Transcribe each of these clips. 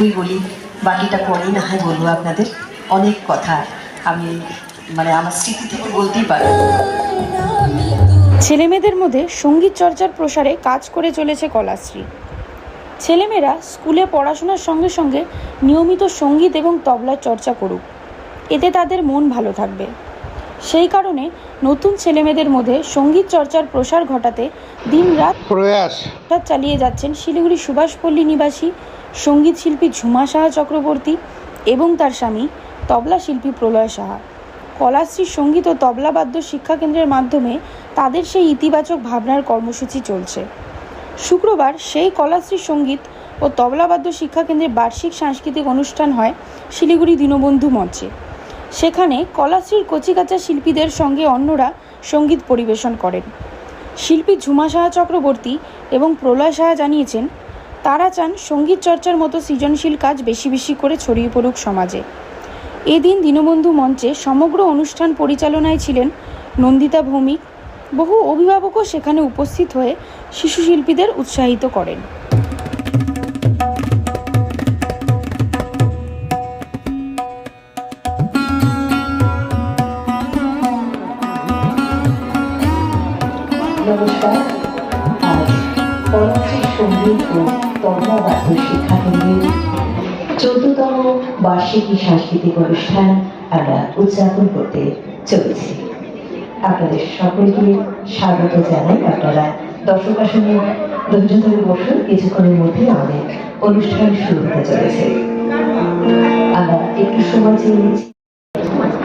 এইটুকুই বলি, বাকিটা পরেই না হয় বলব আপনাদের। অনেক কথা আমি মানে আমার স্মৃতি থেকে বলতেই পারব। ছেলেমেয়েদের মধ্যে সংগীত চর্চার প্রসারে কাজ করে চলেছে কলাশ্রী। ছেলেমেয়েরা স্কুলে পড়াশোনার সঙ্গে সঙ্গে নিয়মিত সংগীত এবং তবলার চর্চা করুক। এতে তাদের মন ভালো থাকবে। সেই কারণে নতুন ছেলেমেয়েদের মধ্যে সংগীত চর্চার প্রসার ঘটাতে দিনরাত প্রয়াস। চালিয়ে যাচ্ছেন শিলিগুড়ি সুভাষপল্লী নিবাসী সংগীত শিল্পী ঝুমা সাহা চক্রবর্তী এবং তার স্বামী তবলা শিল্পী প্রলয় সাহা। কলাশ্রী সংগীত ও তবলাবাদ্য শিক্ষা কেন্দ্রের মাধ্যমে তাদের সেই ইতিবাচক ভাবনার কর্মসূচি চলছে। শুক্রবার সেই কলাশ্রী সংগীত ও তবলাবাদ্য শিক্ষা কেন্দ্রের বার্ষিক সাংস্কৃতিক অনুষ্ঠান হয় শিলিগুড়ি দীনবন্ধু মঞ্চে। সেখানে কলাশ্রীর কচিকাচা শিল্পীদের সঙ্গে অন্যরা সংগীত পরিবেশন করেন। শিল্পী ঝুমা সাহা চক্রবর্তী এবং প্রলয় সাহা জানিয়েছেন, তারা চান সংগীত চর্চার মতো সৃজনশীল কাজ বেশি বেশি করে ছড়িয়ে পড়ুক সমাজে। এদিন দীনবন্ধু মঞ্চে সমগ্র অনুষ্ঠান পরিচালনায় ছিলেন নন্দিতা ভৌমিক। বহু অভিভাবকও সেখানে উপস্থিত হয়ে শিশু শিল্পীদের উৎসাহিত করেন। চোদ্দতম বার্ষিকী সাংস্কৃতিক অনুষ্ঠান আমরা উদযাপন করতে চলেছি। আপনাদের সকলকে স্বাগত জানাই। আপনারা দর্শক আসনে ধৈর্য ধরে বসুন। কিছুক্ষণের মধ্যে আমাদের অনুষ্ঠান শুরু হতে চলেছে। আমরা একটু সময় চেয়ে নিচ্ছি।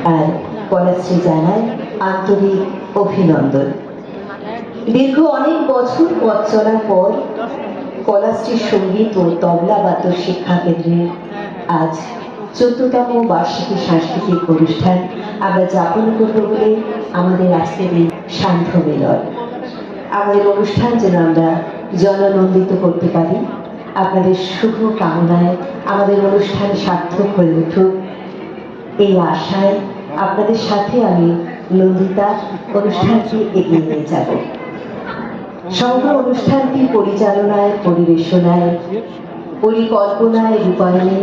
আর কলাশ্রী জানায় আন্তরিক অভিনন্দন। দীর্ঘ অনেক বছর পথ চলার পর কলাশ্রী সংগীত ও তবলা বাদ্য শিক্ষা কেন্দ্রের আজ চোদ্দতম বার্ষিকী সাংস্কৃতিক অনুষ্ঠান আমরা যাপন করব বলে আমাদের আজকের এই শান্ত মিলন। আমাদের অনুষ্ঠান যেন আমরা জননন্দিত করতে পারি। আপনাদের শুভ কামনায় আমাদের অনুষ্ঠান সার্থক হয়ে উঠুক। এই আশায় আপনাদের সাথে আমি নন্দিতা, অনুষ্ঠানটি এগিয়ে নিয়ে যাব। সমগ্র অনুষ্ঠানটি পরিচালনায়, পরিবেশনায়, পরিকল্পনায় রূপায়ণে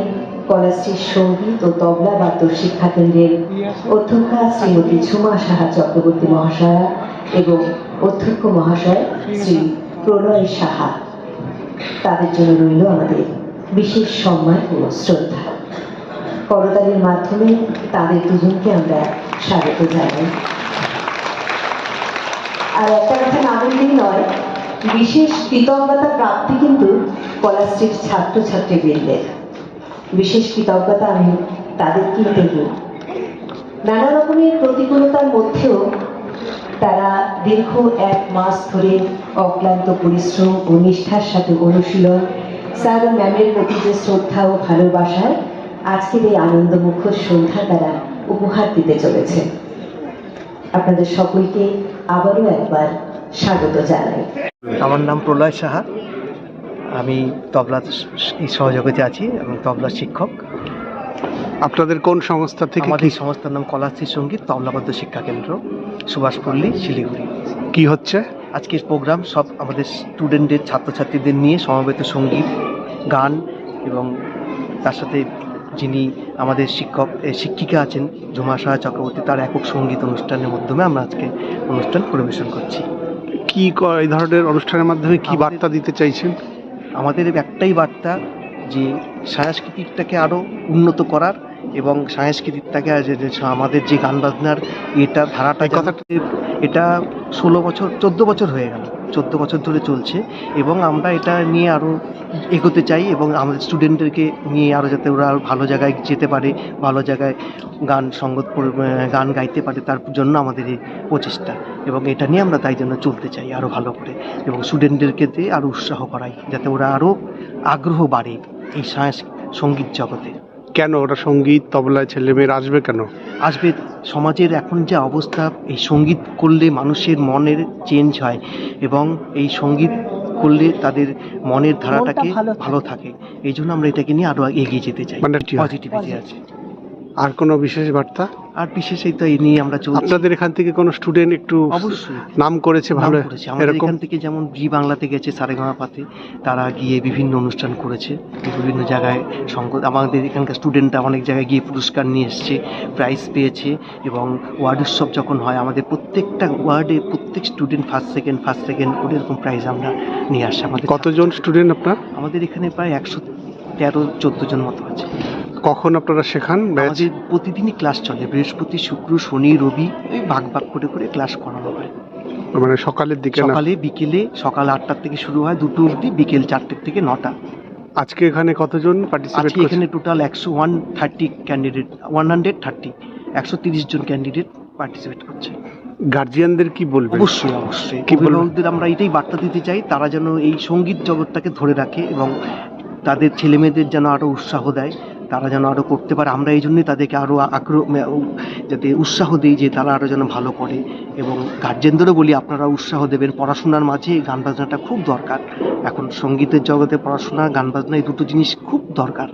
কলাশ্রীর সংগীত ও তবলা বাদ্য শিক্ষা কেন্দ্রের অধ্যক্ষা শ্রীমতী ঝুমা সাহা চক্রবর্তী মহাশয়া এবং অধ্যক্ষ মহাশয় শ্রী প্রণয় সাহা। তাদের জন্য রইল আমাদের বিশেষ সম্মান ও শ্রদ্ধা। করতালির মাধ্যমে তাদের দুজনকে আমরা স্বাগত জানাই। আর একটা কথা না বললেই নয়, বিশেষ কৃতজ্ঞতা প্রাপ্তি কিন্তু কলাশ্রীর ছাত্রছাত্রী বৃন্দের বিশেষ কৃতজ্ঞতা আমি তাদেরকেই দেব? নানা রকমের প্রতিকূলতার মধ্যেও তারা দীর্ঘ এক মাস ধরে অক্লান্ত পরিশ্রম ও নিষ্ঠার সাথে অনুশীলন, স্যার ও ম্যামের প্রতি যে শ্রদ্ধা ও ভালোবাসায় আজকের এই আনন্দমুখর সন্ধ্যা তারা উপহার দিতে চলেছে। আপনাদের সকলকে আবারও একবার স্বাগত জানাই। আমার নাম প্রলয় সাহা। আমি তবলা সহযোগিতা আছি এবং তবলা শিক্ষক। আপনাদের কোন সংস্থা থেকে আমাদের সংস্থার নাম কলাশ্রী সংগীত তবলাবদ্ধ শিক্ষা কেন্দ্র সুভাষপল্লী শিলিগুড়ি। কি হচ্ছে? আজকের প্রোগ্রাম সব আমাদের স্টুডেন্টদের ছাত্রছাত্রীদের নিয়ে সমবেত সংগীত গান এবং তার সাথে যিনি আমাদের শিক্ষক শিক্ষিকা আছেন ঝুমা সাহা চক্রবর্তী তার একক সংগীত অনুষ্ঠানের মাধ্যমে আমরা আজকে অনুষ্ঠান পরিবেশন করছি। কি এই ধরনের অনুষ্ঠানের মাধ্যমে কি বার্তা দিতে চাইছেন? আমাদের একটাই বার্তা যে সাংস্কৃতিকটাকে আরও উন্নত করার এবং সাংস্কৃতিকটাকে আমাদের যে গান বাজনার এটা ধারাটা কথাটা- এটা ষোলো বছর চোদ্দ বছর হয়ে গেল। চোদ্দ বছর ধরে চলছে এবং আমরা এটা নিয়ে আরও এগোতে চাই এবং আমাদের স্টুডেন্টদেরকে নিয়ে আরও যাতে ওরা আরও ভালো জায়গায় যেতে পারে, ভালো জায়গায় গান সঙ্গত গান গাইতে পারে তার জন্য আমাদের এই প্রচেষ্টা এবং এটা নিয়ে আমরা তাই জন্য চলতে চাই আরও ভালো করে এবং স্টুডেন্টদেরকে দিয়ে আরও উৎসাহ করাই যাতে ওরা আরও আগ্রহ বাড়ে এই সংগীত জগতে। কেন? ওটা সংগীত তবলায় ছেলেমেয়েরা আসবে কেন? আসবে। সমাজের এখন যে অবস্থা এই সংগীত করলে মানুষের মনের চেঞ্জ হয় এবং এই সংগীত করলে তাদের মনের ধারাটাকে ভালো থাকে। এই জন্য আমরা এটাকে নিয়ে আরও এগিয়ে যেতে চাই। মানে? পজিটিভিটি আছে। আর কোনো বিশেষ বার্তা? আর বিশেষ এই তো এই নিয়ে আমরা চলছি। আপনাদের এখান থেকে কোনো স্টুডেন্ট একটু অবশ্যই। নাম করেছে ভালো? করেছে। আমাদের এখান থেকে যেমন জি বাংলাতে গেছে সারেগামাপাতে তারা গিয়ে বিভিন্ন অনুষ্ঠান করেছে বিভিন্ন জায়গায় সঙ্গ আমাদের এখানকার স্টুডেন্টরা অনেক জায়গায় গিয়ে পুরস্কার নিয়ে এসছে প্রাইজ পেয়েছে এবং ওয়ার্ড উৎসব যখন হয় আমাদের প্রত্যেকটা ওয়ার্ডে প্রত্যেক student first second first second ওরকম প্রাইজ আমরা নিয়ে আসছি আমাদের কতজন স্টুডেন্ট আপনার? আমাদের এখানে প্রায় একশো তেরো চোদ্দ জন মতো আছে। কখন আপনারা শেখান? আমাদের প্রতিদিনই ক্লাস চলে। বৃহস্পতি শুক্র শনি রবি ওই ভাগ ভাগ করে করে ক্লাস করানো হয়। মানে সকালের দিকে না? সকালে বিকেলে সকাল আটটার থেকে শুরু হয় দুটো অবধি বিকেল চারটের থেকে নটা। আজকে এখানে কতজন পার্টিসিপেট আজকে এখানে টোটাল একশো one thirty candidate one hundred thirty একশো তিরিশ জন ক্যান্ডিডেট পার্টিসিপেট করছে। গার্জিয়ানদের কি বলবেন? অবশ্যই অবশ্যই। কি বলবেন? অভিভাবকদের আমরা এটাই বার্তা দিতে চাই তারা যেন এই সংগীত জগৎটাকে ধরে রাখে এবং তাদের ছেলেমেয়েদের যেন আরও উৎসাহ দেয়। তারা যেন আরও করতে পারে। আমরা এই জন্যই তাদেরকে আরও আগ্রহ যাতে উৎসাহ দিই যে তারা আরও যেন ভালো করে। এবং গার্জেনদেরও বলি, আপনারা উৎসাহ দেবেন। পড়াশোনার মাঝে গান বাজনাটা খুব দরকার। এখন সঙ্গীতের জগতে পড়াশোনা, গান বাজনা, এই দুটো জিনিস খুব দরকার।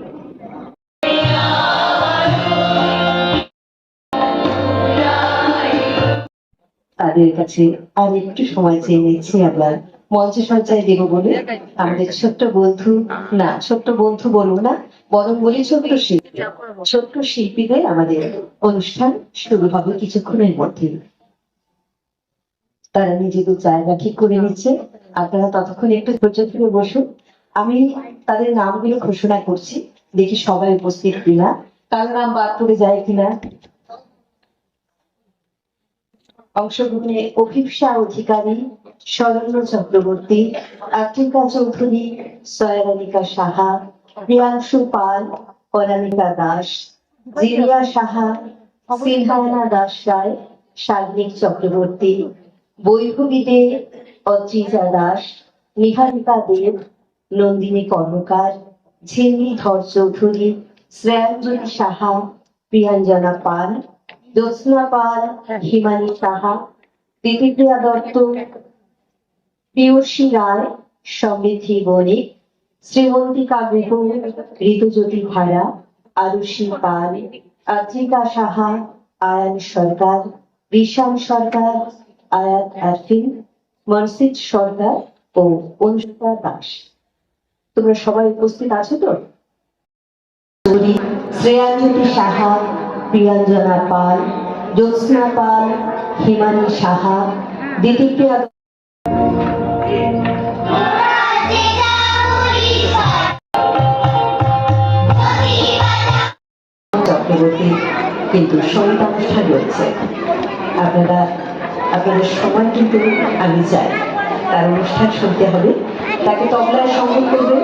তাদের কাছে আর একটু সময় চেয়ে নিচ্ছি আমরা। মঞ্চ সজ্জায় দেব বলে। আমাদের ছোট্ট বন্ধু, না, ছোট্ট বন্ধু বলব না বরং বলি ছোট্ট শিল্পী। ছোট্ট শিল্পীদের আমাদের অনুষ্ঠান শুরু হবে কিছুক্ষণের মধ্যে। তারা নিজেদের জায়গা ঠিক করে নিচ্ছে। আপনারা ততক্ষণ একটু ধৈর্য ধরে বসুন। আমি তাদের নামগুলো ঘোষণা করছি। দেখি সবাই উপস্থিত কিনা। কারও নাম বাদ পড়ে যায় কিনা? অংশগ্রহণে অভিপ্সা অধিকারী, শরণ্য চক্রবর্তী আর্টিকা চৌধুরী, সয়ারানিকা সাহা প্রিয়াংশু পাল অনামিকা দাস জিরিয়া সাহা সিনহায়না দাস রায় শারমিক চক্রবর্তী বৈভবী দে অদ্রিজা দাস নিহারিকা দেব নন্দিনী কর্মকার ঝিন্নি ধর চৌধুরী শ্রেয়াঞ্জলি সাহা প্রিয়াঞ্জনা পাল জ্যোৎস্না পাল হিমানী সাহা দিতিপ্রিয়া দত্ত পিয়সী রায় সমৃদ্ধি বণিক শ্রীমন্তিকা গুহ, ঋতুজ্যোতি ভাড়া, আরুষি পাল, আদ্রিকা সাহা, আয়ান সরকার ঋষান সরকার আয়াত আরফিন মনসিদ সরকার ও অনুষ্কা দাস। তোমরা সবাই উপস্থিত আছো তো? শ্রেয়াঞ্জলি সাহা, প্রিয়াঞ্জনা পাল, জ্যোৎস্না পাল, হিমানী সাহা দিতিপ্রিয়া চক্রবর্তী কিন্তু সংগীত অনুষ্ঠান রয়েছে। আপনারা, আপনাদের সময় কিন্তু আমি চাই। তার অনুষ্ঠান শুনতে হবে। তাকে তবলায় সংগীত করবে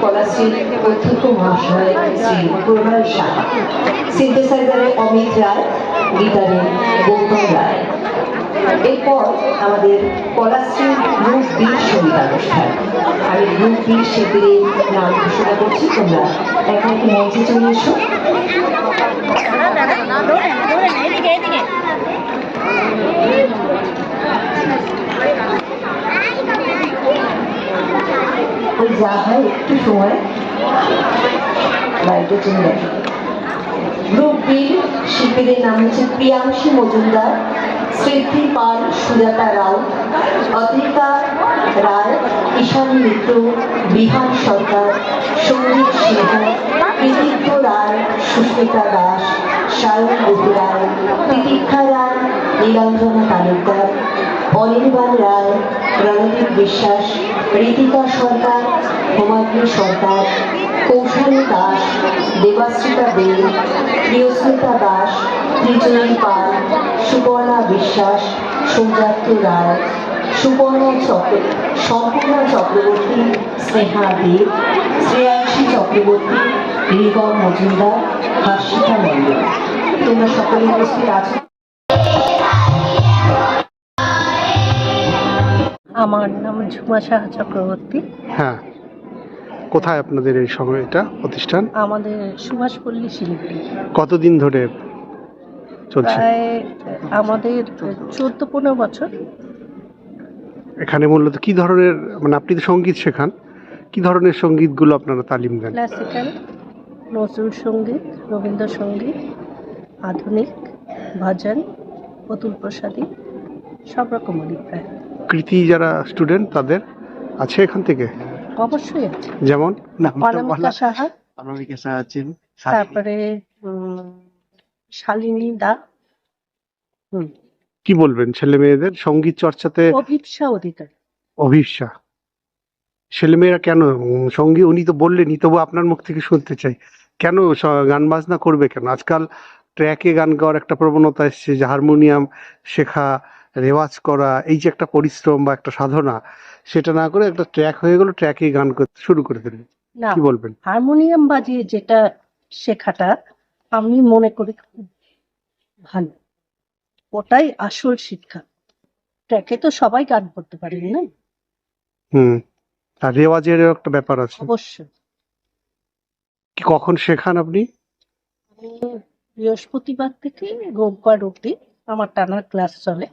কলাশ্রীর অধ্যক্ষ মহাশয় শ্রী প্রণয় সাহা। সিনথেসাইজারে অমিত রায়, গিটারে গৌতম রায়। এরপর আমাদের কলাশ্রী গ্রুপ বি সঙ্গীতানুষ্ঠান আমি গ্রুপ বি শিল্পীদের নাম ঘোষণা করছি। তোমরা এখন মঞ্চে চলে এসো। ওই যা হয় একটু সময় লাইটে চলে গ্রুপ শিল্পীদের নাম হচ্ছে প্রিয়াংশী মজুমদার স্মৃতি পাল সুজাতা রাও অদ্রিকা রায় ঈশানী মিত্র বিহান সরকার সৌমিক সিংহ কৃতিত্ব রায়, সুস্মিতা দাস, সায়ন বহু রায়, তিতিক্ষা রায়, নীলাঞ্জনা তালুকদার, অনির্বাণ রায়, রণদীপ বিশ্বাস ঋতিকা সরকার হোমাগ্নি সরকার, কৌশলী দাস, দেবাশ্রিতা দে প্রিয়স্মিতা দাস, ত্রিজয়ী পাল, সুবর্ণা বিশ্বাস, সৌজাত্য রায়। সুবর্ণা চক্র সম্পূর্ণা চক্রবর্তী স্নেহা দেব শ্রেয়াংশী চক্রবর্তী রিগম মজুমদার হার্ষিতা মন্ডল তোমরা সকলে উপস্থিত আছো। আমার নাম ঝুমা সাহা চক্রবর্তী। হ্যাঁ কোথায় আপনাদের এই সময় এটা প্রতিষ্ঠান? আমাদের সুভাষপল্লী শিল্পী কতদিন ধরে চলছে? প্রায় আমাদের চোদ্দ পনেরো বছর। এখানে মূলত কি ধরনের মানে আপনি তো সংগীত শেখান কি ধরনের সঙ্গীতগুলো আপনারা তালিম দেন? ক্লাসিক্যাল নজরুল সংগীত রবীন্দ্রসঙ্গীত আধুনিক ভজন অতুল প্রসাদী সব রকমেরই প্রায়। কৃতি যারা স্টুডেন্ট তাদের আছে এখান থেকে? অবশ্যই আছে। যেমন? নামটা অনামিকা সাহা। অনামিকা সাহা আছেন তারপরে শালিনী দা। কি বলবেন ছেলে মেয়েদের সংগীত চর্চাতে অভিপসা অধিকারী। অভিপ্সা। ছেলেমেয়েরা কেন? সঙ্গী উনি তো বললেনই তবু আপনার মুখ থেকে শুনতে চাই। কেন গান বাজনা করবে কেন? আজকাল ট্র্যাকে গান গাওয়ার একটা প্রবণতা এসছে যে হারমোনিয়াম শেখা রেওয়াজ করা এই যে একটা পরিশ্রম বা একটা সাধনা সেটা না করে একটা ট্র্যাক হয়ে গেল ট্র্যাকে গান করতে শুরু করে দিলেন। না কি বলবেন? হারমোনিয়াম বাজিয়ে যেটা শেখাটা আমি মনে করি খুব ভালো। ওটাই আসল শিক্ষা। ট্র্যাকে তো সবাই গান করতে পারেন না? হুম আর রেওয়াজের একটা ব্যাপার আছে। অবশ্যই। কি কখন শেখান আপনি? আমি বৃহস্পতিবার থেকে রোববার অবধি আমার টানা ক্লাস চলে।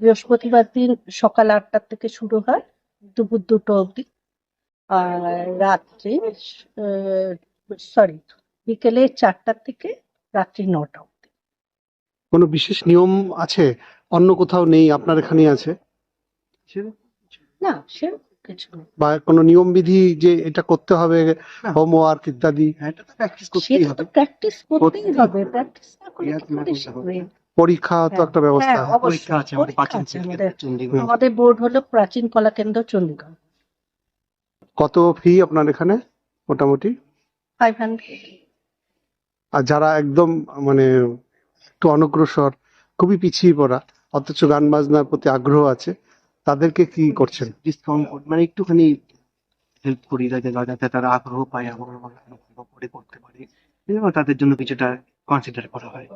বৃহস্পতিবার দিন সকাল আটটার থেকে শুরু হয় দুপুর দুটো অবধি। আর রাত্রি সরি বিকেলে চারটার থেকে রাত্রি নটা কোনো বিশেষ নিয়ম আছে? অন্য কোথাও নেই? আপনার এখানে আছে? না সেরকম কিছু না বা কোনো নিয়ম বিধি যে এটা করতে হবে হোমওয়ার্ক ইত্যাদি? হ্যাঁ, এটা তো প্র্যাকটিস করতেই সেটা হবে। প্র্যাকটিস করতেই করতেই হবে। প্র্যাকটিস না করলে কি করে করলে হবে। শিখবে পরীক্ষা তো হ্যাঁ, একটা ব্যবস্থা। হ্যাঁ, অবশ্যই। পরীক্ষা আছে আমাদের পরীক্ষা প্রাচীন আছে শিক্ষা আমাদের। চণ্ডীগড় আমাদের বোর্ড হলো প্রাচীন কলা কেন্দ্র চণ্ডীগড় কত ফি আপনার এখানে মোটামুটি? ফাইভ হান্ড্রেড আর যারা একদম মানে একটু অনগ্রসর খুবই পিছিয়ে পড়া অথচ গান বাজনার প্রতি আগ্রহ আছে তাদেরকে কি করছেন ডিসকাউন্ট মানে একটুখানি হেল্প করি যাতে যাতে তারা আগ্রহ পায় আমার ভালো করে করতে পারে তাদের জন্য কিছুটা কনসিডার করা হয়